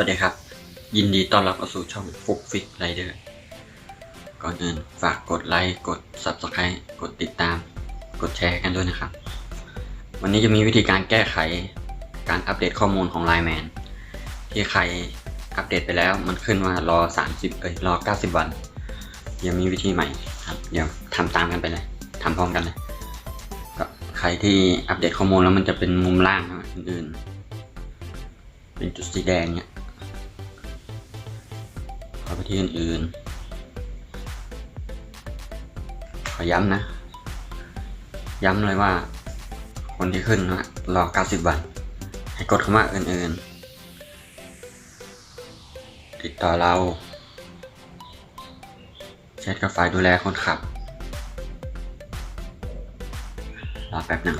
วัสดีครับ ยินดีต้อนรับเข้าสู่ช่องฟุกฟิกไรเดอร์ก่อนอื่นฝากกดไลค์กด Subscribe กดติดตาม กดแชร์กันด้วยนะครับ วันนี้จะมีวิธีการแก้ไขการอัปเดตข้อมูลของ Line Man ที่ใครอัปเดตไปแล้วมันขึ้นว่ารอ 30 เอ้ยรอ 90 วัน ยังมีวิธีใหม่ครับเดี๋ยวทำตามกันไปเลยทำพร้อมกันเลยก็ใครที่อัปเดตข้อมูลแล้วมันจะเป็นมุมล่างนะอื่นเป็นจุดสีแดงเนี่ย ขอไปที่อื่นๆ ขอย้ำนะ ย้ำเลยว่า คนที่ขึ้นนะรอ 90 วัน ให้กดคำว่าอื่นๆ ติดต่อเราแชทกับฝ่ายดูแลคนขับ รอแป๊บหนึ่ง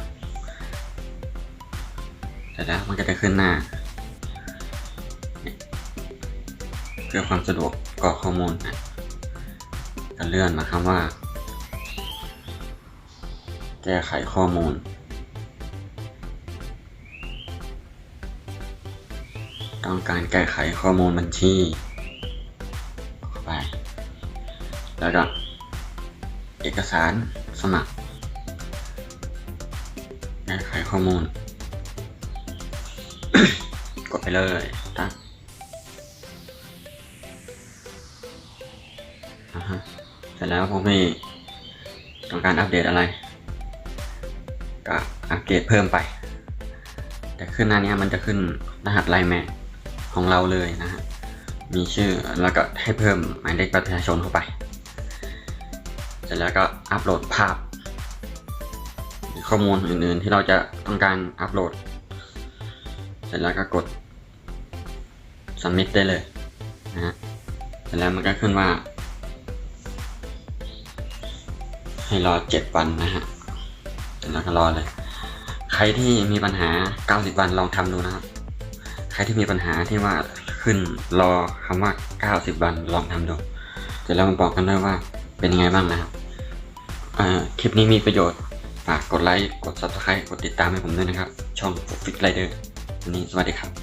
เสร็จแล้วมันก็จะขึ้นหน้า เพื่อความสะดวกกรอกข้อมูลนะเลื่อนมาคำว่า แก้ไขข้อมูล ต้องการแก้ไขข้อมูลบัญชีเข้าไป แล้วก็เอกสารสมัคร แก้ไขข้อมูล กดไปเลยตั้ง อ่าฮะเสร็จแล้วพวกพี่ต้องการอัปเดตอะไร ก็อัปเกรดเพิ่มไป แต่ขึ้นหน้านี้มันจะขึ้นรหัสไลน์แมนของเราเลยนะฮะ มีชื่อแล้วก็ให้เพิ่มหมายเลขประชาชนเข้าไป เสร็จแล้วก็อัปโหลดภาพ ข้อมูลอื่นๆที่เราจะต้องการอัปโหลด เสร็จแล้วก็กด submit ได้เลยนะฮะ เสร็จแล้วมันก็ขึ้นว่า ให้รอเจ็ดวันนะฮะเสร็จแล้วก็รอเลย ใครที่มีปัญหา 90 วันลองทำดูนะครับ ใครที่มีปัญหาที่ว่าขึ้นรอคำว่า 90 วันลองทำดูเสร็จแล้วมาบอกกันด้วยว่าเป็นยังไงบ้างนะครับอ่าคลิปนี้มีประโยชน์ฝากกดไลค์ กด subscribe กดติดตามให้ผมด้วยนะครับ ช่อง f i x Rider วันนี้สวัสดีครับ